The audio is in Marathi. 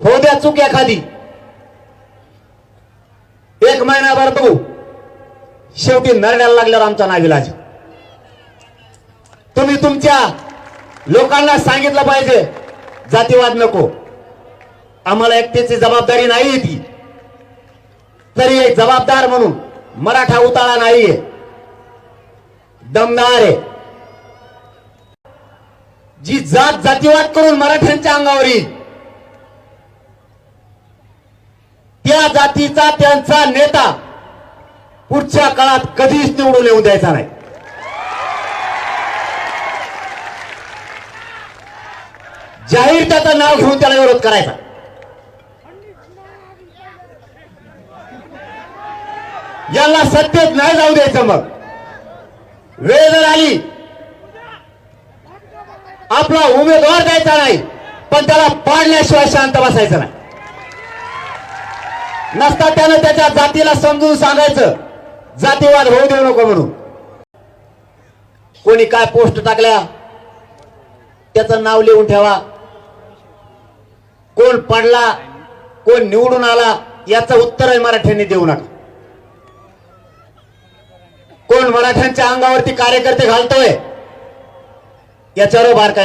हो द्या चूक एखादी एक महिनाभर बघू. शेवटी नरड्याला लागल्यावर आमचा नाविलाज तुम्ही तुमच्या लोकांना सांगितलं पाहिजे जातीवाद नको. आम्हाला एकट्याची जबाबदारी नाही ती. तरी एक जबाबदार म्हणून मराठा उताळा नाहीये. दमदार आहे. जी जात जातीवाद करून मराठ्यांच्या अंगावर येईल या जातीचा त्यांचा नेता पुढच्या काळात कधीच निवडून येऊ द्यायचा नाही. जाहीर त्याचं नाव घेऊन त्याला विरोध करायचा. यांना सत्तेत नाही जाऊ द्यायचं मग. वेळ जर आली आपला उमेदवार द्यायचा नाही पण त्याला पाडल्याशिवाय शांत बसायचं नाही. नसता त्यानं त्याच्या जातीला समजून सांगायचं. जातीवाद होऊ देऊ नको म्हणून. कोणी काय पोस्ट टाकल्या त्याचं नाव लिहून ठेवा. कोण पडला कोण निवडून आला याचं उत्तरही मराठ्यांनी देऊ नका. कोण मराठ्यांच्या अंगावरती कार्यकर्ते घालतोय याच्यावर बारकाई